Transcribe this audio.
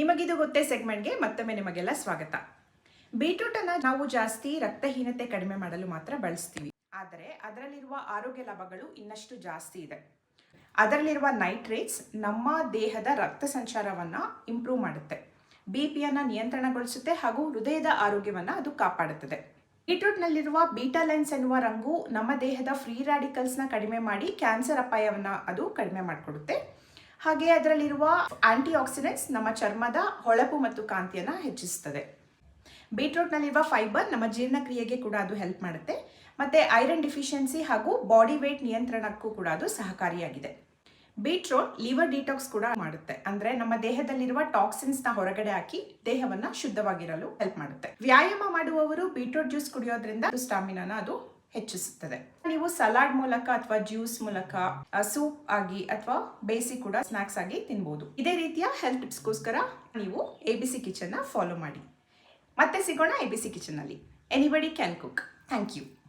ನಿಮಗಿದು ಗೊತ್ತೇ ಸೆಗ್ಮೆಂಟ್ಗೆ ಮತ್ತೊಮ್ಮೆ ನಿಮಗೆಲ್ಲ ಸ್ವಾಗತ. ಬೀಟ್ರೂಟನ್ನು ನಾವು ಜಾಸ್ತಿ ರಕ್ತಹೀನತೆ ಕಡಿಮೆ ಮಾಡಲು ಮಾತ್ರ ಬಳಸ್ತೀವಿ. ಆದರೆ ಅದರಲ್ಲಿರುವ ಆರೋಗ್ಯ ಲಾಭಗಳು ಇನ್ನಷ್ಟು ಜಾಸ್ತಿ ಇದೆ. ಅದರಲ್ಲಿರುವ ನೈಟ್ರೇಟ್ಸ್ ನಮ್ಮ ದೇಹದ ರಕ್ತ ಸಂಚಾರವನ್ನ ಇಂಪ್ರೂವ್ ಮಾಡುತ್ತೆ. ಬಿ ಪಿಯನ್ನು ನಿಯಂತ್ರಣಗೊಳಿಸುತ್ತೆ ಹಾಗೂ ಹೃದಯದ ಆರೋಗ್ಯವನ್ನ ಅದು ಕಾಪಾಡುತ್ತದೆ. ಬೀಟ್ರೂಟ್ನಲ್ಲಿರುವ ಬೀಟಾಲೆನ್ಸ್ ಎನ್ನುವ ರಂಗು ನಮ್ಮ ದೇಹದ ಫ್ರೀ ರ್ಯಾಡಿಕಲ್ಸ್ನ ಕಡಿಮೆ ಮಾಡಿ ಕ್ಯಾನ್ಸರ್ ಅಪಾಯವನ್ನು ಅದು ಕಡಿಮೆ ಮಾಡಿಕೊಡುತ್ತೆ. ಹಾಗೆ ಅದರಲ್ಲಿರುವ ಆಂಟಿ ಆಕ್ಸಿಡೆಂಟ್ಸ್ ನಮ್ಮ ಚರ್ಮದ ಹೊಳಪು ಮತ್ತು ಕಾಂತಿಯನ್ನು ಹೆಚ್ಚಿಸುತ್ತದೆ ಬೀಟ್ರೂಟ್ನಲ್ಲಿರುವ ಫೈಬರ್ ನಮ್ಮ ಜೀರ್ಣಕ್ರಿಯೆಗೆ ಕೂಡ ಅದು ಹೆಲ್ಪ್ ಮಾಡುತ್ತೆ. ಮತ್ತು ಐರನ್ ಡಿಫಿಷಿಯನ್ಸಿ ಹಾಗೂ ಬಾಡಿ ವೇಟ್ ನಿಯಂತ್ರಣಕ್ಕೂ ಕೂಡ ಅದು ಸಹಕಾರಿಯಾಗಿದೆ. ಬೀಟ್ರೂಟ್, ಲಿವರ್ ಡಿಟಾಕ್ಸ್ ಕೂಡ ಮಾಡುತ್ತೆ. ಅಂದ್ರೆ ನಮ್ಮ ದೇಹದಲ್ಲಿರುವ ಟಾಕ್ಸಿನ್ಸ್ನ ಹೊರಗಡೆ ಹಾಕಿ ದೇಹವನ್ನ ಶುದ್ಧವಾಗಿರಲು ಹೆಲ್ಪ್ ಮಾಡುತ್ತೆ. ವ್ಯಾಯಾಮ ಮಾಡುವವರು ಬೀಟ್ರೂಟ್ ಜ್ಯೂಸ್ ಕುಡಿಯೋದ್ರಿಂದ ಸ್ಟಾಮಿನಾನ ಅದು ಹೆಚ್ಚಿಸುತ್ತದೆ. ನೀವು ಸಲಾಡ್ ಮೂಲಕ ಅಥವಾ ಜ್ಯೂಸ್ ಮೂಲಕ ಸೂಪ್ ಆಗಿ ಅಥವಾ ಬೇಸಿ ಕೂಡ ಸ್ನಾಕ್ಸ್ ಆಗಿ ತಿನ್ಬೋದು. ಇದೇ ರೀತಿಯ ಹೆಲ್ತ್ ಟಿಪ್ಸ್ಗೋಸ್ಕರ ನೀವು ಎ ಬಿ ಸಿ ಫಾಲೋ ಮಾಡಿ. ಮತ್ತೆ ಸಿಗೋಣ A B C anybody can cook thank you